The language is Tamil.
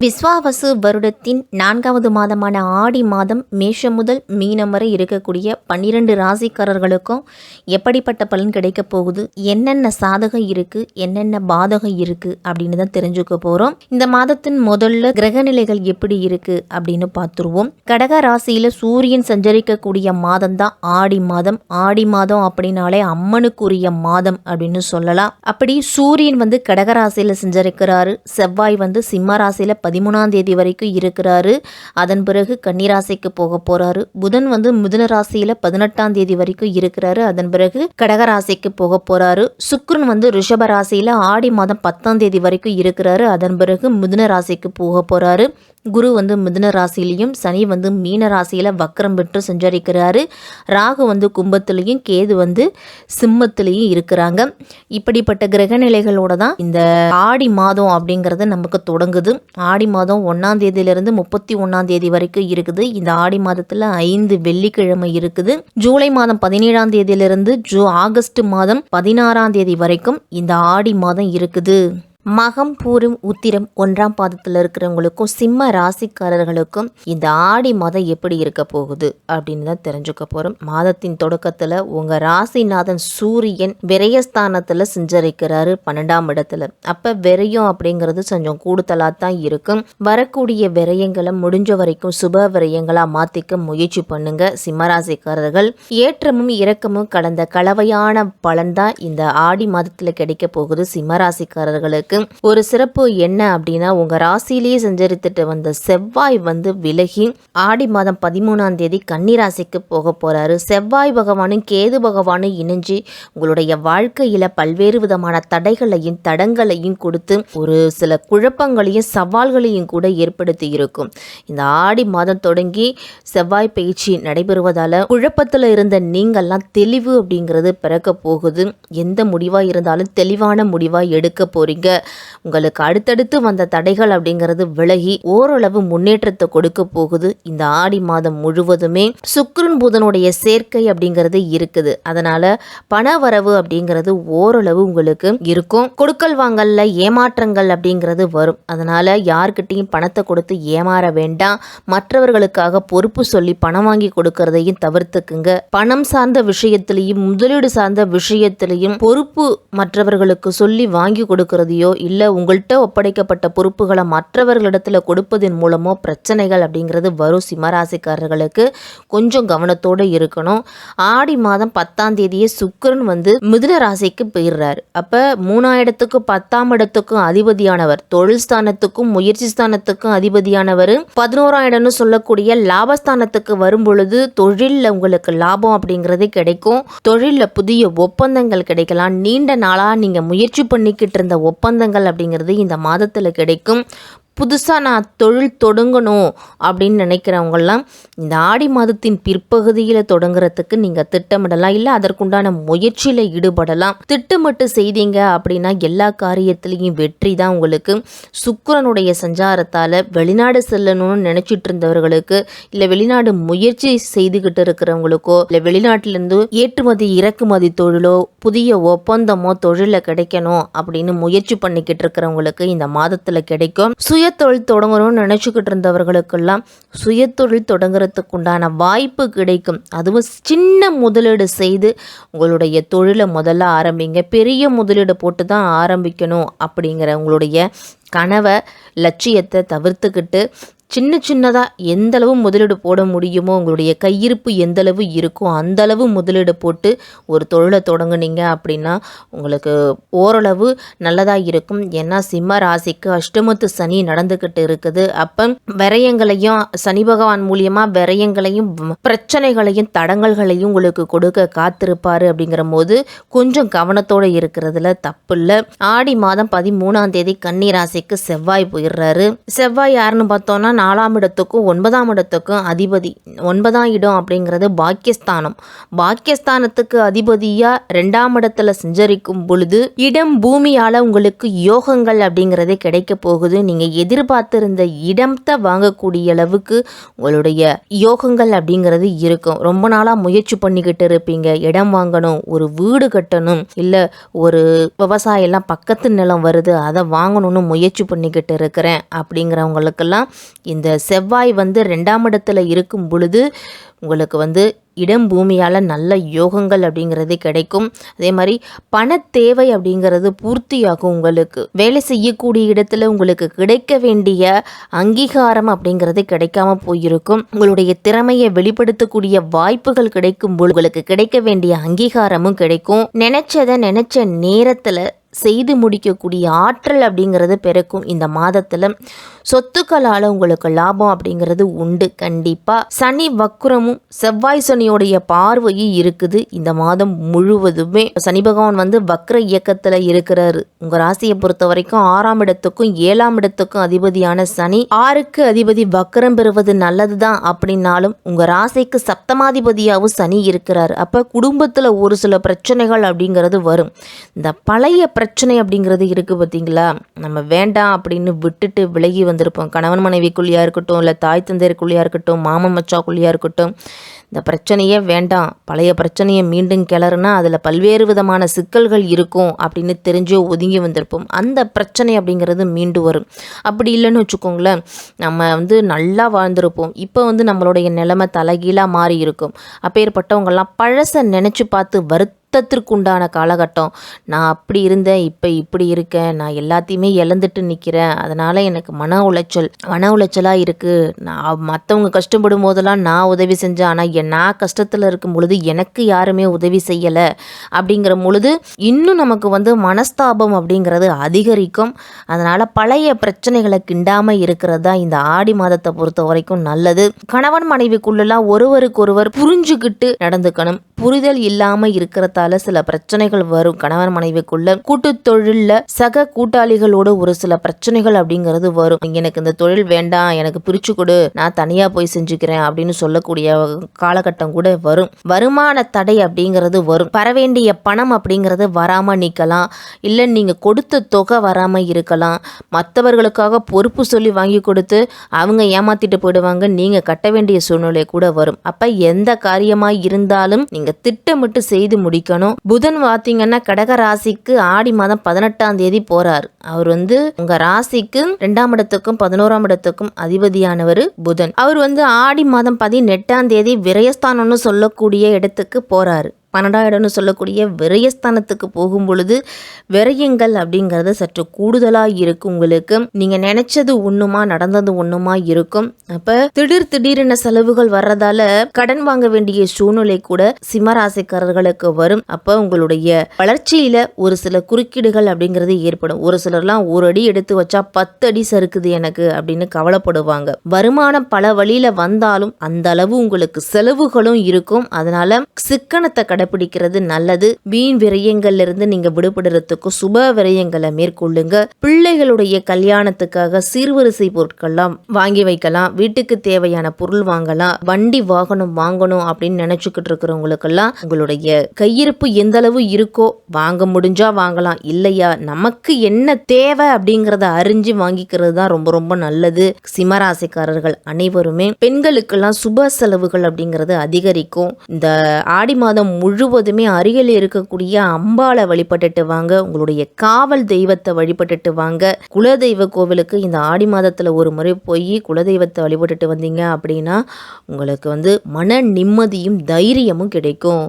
விஸ்வாவசு வருடத்தின் நான்காவது மாதமான ஆடி மாதம் மேஷம் முதல் மீனம் வரை இருக்கக்கூடிய பன்னிரண்டு ராசிக்காரர்களுக்கும் எப்படிப்பட்ட பலன் கிடைக்க போகுது? என்னென்ன சாதகம் இருக்கு? என்னென்ன பாதகம் இருக்கு? அப்படின்னு தான் தெரிஞ்சுக்க போறோம். இந்த மாதத்தின் முதல்ல கிரகநிலைகள் எப்படி இருக்கு? அப்படின்னு பார்த்துருவோம். கடக ராசியில சூரியன் சஞ்சரிக்கக்கூடிய மாதம் தான் ஆடி மாதம். ஆடி மாதம் அப்படின்னாலே அம்மனுக்குரிய மாதம் அப்படின்னு சொல்லலாம். அப்படி சூரியன் வந்து கடக ராசியில சஞ்சரிக்கிறாரு. செவ்வாய் வந்து சிம்ம ராசியில பதிமூணாம் தேதி வரைக்கும் இருக்கிறாரு. அதன் பிறகு கன்னிராசிக்கு போக போறாரு. புதன் வந்து மிதுன ராசியில பதினெட்டாம் தேதி வரைக்கும் இருக்கிறாரு. அதன் பிறகு கடகராசிக்கு போக போறாரு. சுக்ரன் வந்து ரிஷப ராசியில ஆடி மாதம் பத்தாம் தேதி வரைக்கும் இருக்கிறாரு. அதன் பிறகு மிதுன ராசிக்கு போக போறாரு. குரு வந்து மிதுன ராசிலையும் சனி வந்து மீன ராசியில் வக்கரம் பெற்று சஞ்சரிக்கிறாரு. ராகு வந்து கும்பத்துலேயும் கேது வந்து சிம்மத்துலேயும் இருக்கிறாங்க. இப்படிப்பட்ட கிரகநிலைகளோட தான் இந்த ஆடி மாதம் அப்படிங்கிறது நமக்கு தொடங்குது. ஆடி மாதம் ஒன்றாம் தேதியிலிருந்து முப்பத்தி ஒன்றாம் தேதி வரைக்கும் இருக்குது. இந்த ஆடி மாதத்தில் ஐந்து வெள்ளிக்கிழமை இருக்குது. ஜூலை மாதம் பதினேழாம் தேதியிலிருந்து ஜூ ஆகஸ்ட் மாதம் பதினாறாம் தேதி வரைக்கும் இந்த ஆடி மாதம் இருக்குது. மகம் பூரும் உத்திரம் ஒன்றாம் பாதத்தில் இருக்கிறவங்களுக்கும் சிம்ம ராசிக்காரர்களுக்கும் இந்த ஆடி மாதம் எப்படி இருக்க போகுது அப்படின்னு தான் தெரிஞ்சுக்க போகிறோம் மாதத்தின் தொடக்கத்தில் உங்கள் ராசிநாதன் சூரியன் விரயஸ்தானத்தில் செஞ்சரிக்கிறாரு பன்னெண்டாம் இடத்துல. அப்போ விரயம் அப்படிங்கிறது கொஞ்சம் கூடுதலாக தான் இருக்கும். வரக்கூடிய விரயங்களை முடிஞ்ச வரைக்கும் சுப விரயங்களாக மாற்றிக்க முயற்சி பண்ணுங்க. சிம்மராசிக்காரர்கள் ஏற்றமும் இறக்கமும் கடந்த கலவையான பலன் தான் இந்த ஆடி மாதத்தில் கிடைக்க போகுது சிம்மராசிக்காரர்களுக்கு ஒரு சிறப்பு என்ன அப்படின்னா உங்க ராசியிலேயே சஞ்சரித்துட்டு வந்த செவ்வாய் வந்து விலகி ஆடி மாதம் பதிமூணாம் தேதி கன்னிராசிக்கு போக போறாரு. செவ்வாய் பகவானும் கேது பகவானும் இணைஞ்சு உங்களுடைய வாழ்க்கையில பல்வேறு விதமான தடைகளையும் தடங்களையும் கொடுத்து ஒரு சில குழப்பங்களையும் சவால்களையும் கூட ஏற்படுத்தி இருக்கும். இந்த ஆடி மாதம் தொடங்கி செவ்வாய் பயிற்சி நடைபெறுவதால குழப்பத்தில் இருந்த நீங்கள்லாம் தெளிவு அப்படிங்கிறது பிறக்க போகுது. எந்த முடிவாக இருந்தாலும் தெளிவான முடிவாக எடுக்க போறீங்க. உங்களுக்கு அடுத்தடுத்து வந்த தடைகள் அப்படிங்கிறது விலகி ஓரளவு முன்னேற்றத்தை கொடுக்க போகுது. இந்த ஆடி மாதம் முழுவதுமே சுக்ரன் புதனுடைய சேர்க்கை அப்படிங்கிறது இருக்குது. அதனால பண வரவு அப்படிங்கிறது ஓரளவு உங்களுக்கு இருக்கும். கொடுக்கல் வாங்கல்ல ஏமாற்றங்கள் அப்படிங்கிறது வரும். அதனால யார்கிட்டையும் பணத்தை கொடுத்து ஏமாற வேண்டாம். மற்றவர்களுக்காக பொறுப்பு சொல்லி பணம் வாங்கி கொடுக்கறதையும் தவிர்த்துக்குங்க. பணம் சார்ந்த விஷயத்திலையும் முதலீடு சார்ந்த விஷயத்திலையும் பொறுப்பு மற்றவர்களுக்கு சொல்லி வாங்கி கொடுக்கறதையோ இல்லை உங்கள்கிட்ட ஒப்படைக்கப்பட்ட பொறுப்புகளை மற்றவர்களிடத்தில் கொடுப்பதன் மூலமோ பிரச்சனைகள் அப்படிங்கிறது வரும் சிம்மராசிக்காரர்களுக்கு கொஞ்சம் கவனத்தோடு இருக்கணும். ஆடி மாதம் பத்தாம் தேதியே சுக்கரன் வந்து மிதுன ராசிக்கு போயிடுறார். அப்போ மூணாம் பத்தாம் இடத்துக்கும் அதிபதியானவர் தொழில் ஸ்தானத்துக்கும் முயற்சி ஸ்தானத்துக்கும் அதிபதியானவர் பதினோராம் இடம்னு சொல்லக்கூடிய லாபஸ்தானத்துக்கு வரும் பொழுது தொழிலில் உங்களுக்கு லாபம் அப்படிங்கிறது கிடைக்கும். தொழிலில் புதிய ஒப்பந்தங்கள் கிடைக்கலாம். நீண்ட நாளாக நீங்கள் முயற்சி பண்ணிக்கிட்டு இருந்த ஒப்பந்தங்கள் அப்படிங்கிறது இந்த மாதத்தில் கிடைக்கும். புதுசாக நான் தொழில் தொடங்கணும் அப்படின்னு நினைக்கிறவங்கெல்லாம் இந்த ஆடி மாதத்தின் பிற்பகுதியில் தொடங்குறதுக்கு நீங்கள் திட்டமிடலாம். இல்லை அதற்குண்டான முயற்சியில் ஈடுபடலாம். திட்டமிட்டு செய்தீங்க அப்படின்னா எல்லா காரியத்திலையும் வெற்றி தான் உங்களுக்கு. சுக்கரனுடைய சஞ்சாரத்தால் வெளிநாடு செல்லணும்னு நினச்சிட்டு இருந்தவர்களுக்கு இல்லை வெளிநாடு முயற்சி செய்துக்கிட்டு இருக்கிறவங்களுக்கோ இல்லை வெளிநாட்டிலேருந்து ஏற்றுமதி இறக்குமதி தொழிலோ புதிய ஒப்பந்தமோ தொழிலில் கிடைக்கணும் அப்படின்னு முயற்சி பண்ணிக்கிட்டு இருக்கிறவங்களுக்கு இந்த மாதத்தில் கிடைக்கும். சுய தொழில் தொடங்கணும்னு நினச்சிக்கிட்டு இருந்தவர்களுக்கெல்லாம் சுயத்தொழில் தொழில் தொடங்குறதுக்கு உண்டான வாய்ப்பு கிடைக்கும். அதுவும் சின்ன முதலீடு செய்து உங்களுடைய தொழிலை முதல்ல ஆரம்பிங்க. பெரிய முதலீடு போட்டு தான் ஆரம்பிக்கணும் அப்படிங்கிற உங்களுடைய கனவை லட்சியத்தை தவிர்த்துக்கிட்டு சின்ன சின்னதாக எந்தளவு முதலீடு போட முடியுமோ உங்களுடைய கையிருப்பு எந்தளவு இருக்கோ அந்தளவு முதலீடு போட்டு ஒரு தொழிலை தொடங்குனீங்க அப்படின்னா உங்களுக்கு ஓரளவு நல்லதாக இருக்கும். ஏன்னா சிம்ம ராசிக்கு அஷ்டமத்து சனி நடந்துக்கிட்டு இருக்குது. அப்போ விரயங்களையும் சனி பகவான் மூலியமாக விரயங்களையும் பிரச்சனைகளையும் தடங்கல்களையும் உங்களுக்கு கொடுக்க காத்திருப்பார் அப்படிங்கிற போது கொஞ்சம் கவனத்தோடு இருக்கிறதுல தப்பு இல்லை ஆடி மாதம் பதிமூணாம் தேதி கன்னி ராசிக்கு செவ்வாய் போயிடுறாரு. செவ்வாய் யாருன்னு பார்த்தோம்னா நாலாம் இடத்துக்கும் ஒன்பதாம் இடத்துக்கும் அதிபதி. ஒன்பதாம் இடம் அப்படிங்கிறது பாக்கியஸ்தானம். பாக்கியஸ்தானத்துக்கு அதிபதியாக ரெண்டாம் இடத்துல சஞ்சரிக்கும் பொழுது இடம் பூமியால் உங்களுக்கு யோகங்கள் அப்படிங்கிறதே கிடைக்க போகுது. நீங்கள் எதிர்பார்த்திருந்த இடத்தை வாங்கக்கூடிய அளவுக்கு உங்களுடைய யோகங்கள் அப்படிங்கிறது இருக்கும். ரொம்ப நாளாக முயற்சி பண்ணிக்கிட்டு இருப்பீங்க. இடம் வாங்கணும் ஒரு வீடு கட்டணும் இல்லை ஒரு விவசாயம்லாம் பக்கத்து நிலம் வருது அதை வாங்கணும்னு முயற்சி பண்ணிக்கிட்டு இருக்கிறேன் அப்படிங்கிறவங்களுக்கெல்லாம் இந்த செவ்வாய் வந்து ரெண்டாம் இடத்துல இருக்கும் பொழுது உங்களுக்கு வந்து இடம் பூமியால் நல்ல யோகங்கள் அப்படிங்கிறது கிடைக்கும். அதே மாதிரி பண தேவை அப்படிங்கிறது பூர்த்தியாகும் உங்களுக்கு. வேலை செய்யக்கூடிய இடத்துல உங்களுக்கு கிடைக்க வேண்டிய அங்கீகாரம் அப்படிங்கிறது கிடைக்காம போயிருக்கும். உங்களுடைய திறமையை வெளிப்படுத்தக்கூடிய வாய்ப்புகள் கிடைக்கும் போது உங்களுக்கு கிடைக்க வேண்டிய அங்கீகாரமும் கிடைக்கும். நினைச்சதை நினைச்ச நேரத்தில் செய்து முடிக்கக்கூடிய ஆற்றல் அப்படிங்கிறது பிறக்கும் இந்த மாதத்தில். சொத்துக்களால் உங்களுக்கு லாபம் அப்படிங்கிறது உண்டு கண்டிப்பாக சனி வக்குரமும் செவ்வாய் சனியோடைய பார்வையும் இருக்குது இந்த மாதம் முழுவதுமே. சனி பகவான் வந்து வக்ர இயக்கத்தில் இருக்கிறாரு. உங்கள் ராசியை பொறுத்த வரைக்கும் ஆறாம் இடத்துக்கும் ஏழாம் இடத்துக்கும் அதிபதியான சனி ஆறுக்கு அதிபதி வக்ரம் பெறுவது நல்லது தான் அப்படின்னாலும் உங்கள் ராசிக்கு சப்தமாதிபதியாகவும் சனி இருக்கிறார். அப்போ குடும்பத்தில் ஒரு சில பிரச்சனைகள் அப்படிங்கிறது வரும். இந்த பழைய பிரச்சனை அப்படிங்கிறது இருக்குது பார்த்தீங்களா நம்ம வேண்டாம் அப்படின்னு விட்டுட்டு விலகி வந்திருப்போம். கணவன் மனைவிக்குள்ளேயா இருக்கட்டும் இல்லை தாய் தந்தையருக்குள்ளேயா இருக்கட்டும் மாமன் மச்சாக்குள்ளேயா இருக்கட்டும் இந்த பிரச்சனையே வேண்டாம். பழைய பிரச்சனையை மீண்டும் கிளறுனா அதில் பல்வேறு விதமான சிக்கல்கள் இருக்கும் அப்படின்னு தெரிஞ்சோ ஒதுங்கி வந்திருப்போம். அந்த பிரச்சனை அப்படிங்கிறது மீண்டு வரும். அப்படி இல்லைன்னு வச்சுக்கோங்களேன் நம்ம வந்து நல்லா வாழ்ந்திருப்போம். இப்போ வந்து நம்மளுடைய நிலைமை தலைகீழாக மாறி இருக்கும் அப்பேற்பட்டவங்கெல்லாம் பழசை நினச்சி பார்த்து வருத்த யுத்தத்திற்குண்டான காலகட்டம். நான் அப்படி இருந்தேன் இப்போ இப்படி இருக்கேன் நான் எல்லாத்தையுமே இழந்துட்டு நிற்கிறேன் அதனால் எனக்கு மன உளைச்சல் மன உளைச்சலாக இருக்குது நான் மற்றவங்க கஷ்டப்படும் போதெல்லாம் நான் உதவி செஞ்சேன். ஆனால் என் நான் கஷ்டத்தில் இருக்கும் பொழுது எனக்கு யாருமே உதவி செய்யலை. அப்படிங்கிற பொழுது இன்னும் நமக்கு வந்து மனஸ்தாபம் அப்படிங்கிறது அதிகரிக்கும். அதனால் பழைய பிரச்சனைகளை கிண்டாமல் இருக்கிறது தான் இந்த ஆடி மாதத்தை பொறுத்த வரைக்கும் நல்லது. கணவன் மனைவிக்குள்ளெல்லாம் ஒருவருக்கொருவர் புரிஞ்சுக்கிட்டு நடந்துக்கணும். புரிதல் இல்லாமல் இருக்கிறத இருக்கிறதால சில பிரச்சனைகள் வரும். கணவன் மனைவிக்குள்ள கூட்டு தொழிலில் சக கூட்டாளிகளோட ஒரு சில பிரச்சனைகள் அப்படிங்கிறது வரும். எனக்கு இந்த தொழில் வேண்டாம் எனக்கு பிரிச்சு கொடு நான் தனியா போய் செஞ்சுக்கிறேன் அப்படின்னு சொல்லக்கூடிய காலகட்டம் கூட வரும். வருமான தடை அப்படிங்கிறது வரும். வரவேண்டிய பணம் அப்படிங்கிறது வராம நிற்கலாம் இல்லை நீங்க கொடுத்த தொகை வராம இருக்கலாம். மற்றவர்களுக்காக பொறுப்பு சொல்லி வாங்கி கொடுத்து அவங்க ஏமாத்திட்டு போயிடுவாங்க. நீங்க கட்ட வேண்டிய சூழ்நிலை கூட வரும். அப்ப எந்த காரியமா இருந்தாலும் நீங்க திட்டமிட்டு செய்து முடிக்கணும் புதன் பார்த்தீங்கன்னா கடக ராசிக்கு ஆடி மாதம் பதினெட்டாம் தேதி போறார். அவர் வந்து உங்க ராசிக்கு ரெண்டாம் இடத்துக்கும் பதினோராம் இடத்துக்கும் அதிபதியானவர் புதன். அவர் வந்து ஆடி மாதம் பதினெட்டாம் தேதி விரயஸ்தானம்னு சொல்லக்கூடிய இடத்துக்கு போறாரு. பன்னெண்டாம் இடம்னு சொல்லக்கூடிய விரயஸ்தானத்துக்கு போகும் பொழுது விரயங்கள் அப்படிங்கிறது சற்று கூடுதலாக இருக்கும் உங்களுக்கு. நீங்கள் நினைச்சது ஒன்றுமா நடந்தது ஒன்றுமா இருக்கும். அப்போ திடீர் திடீரென செலவுகள் வர்றதால கடன் வாங்க வேண்டிய சூழ்நிலை கூட சிம்மராசிக்காரர்களுக்கு வரும். அப்போ உங்களுடைய வளர்ச்சியில் ஒரு சில குறுக்கீடுகள் அப்படிங்கிறது ஏற்படும். ஒரு சிலர்லாம் ஒரு அடி எடுத்து வச்சா பத்து அடி சறுக்குது எனக்கு அப்படின்னு கவலைப்படுவாங்க. வருமானம் பல வழியில் வந்தாலும் அந்த அளவு உங்களுக்கு செலவுகளும் இருக்கும். அதனால சிக்கனத்தை கடைபிடிக்கிறது நல்லது. வீண் விரயங்கள்ல இருந்து நீங்க விடுபடுறதுக்கு சுப விரயங்களை மேற்கொள்ளுங்க. பிள்ளைகளுடைய கல்யாணத்துக்காக சீர்வரிசை பொருட்கள்லாம் வாங்கி வைக்கலாம். வீட்டுக்கு தேவையான பொருள் வாங்கலாம். வண்டி வாகனம் வாங்கணும் அப்படின்னு நினைச்சுக்கிட்டு இருக்கிறவங்களுக்கெல்லாம் உங்களுடைய கையிருப்பு எந்த அளவு இருக்கோ வாங்க முடிஞ்சா வாங்கலாம். இல்லையா? நமக்கு என்ன தேவை அப்படிங்கறத அறிஞ்சு வாங்கிக்கிறது தான் ரொம்ப ரொம்ப நல்லது. சிம்மராசிக்காரர்கள் அனைவருமே பெண்களுக்கெல்லாம் சுப செலவுகள் அப்படிங்கிறது அதிகரிக்கும். இந்த ஆடி மாதம் முழுவதுமே அருகில் இருக்கக்கூடிய அம்பாளை வழிபட்டுட்டு வாங்க. உங்களுடைய காவல் தெய்வத்தை வழிபட்டுட்டு வாங்க. குலதெய்வ கோவிலுக்கு இந்த ஆடி மாதத்தில் ஒரு முறை போய் குலதெய்வத்தை வழிபட்டுட்டு வந்தீங்க அப்படின்னா உங்களுக்கு வந்து மன நிம்மதியும் தைரியமும் கிடைக்கும்.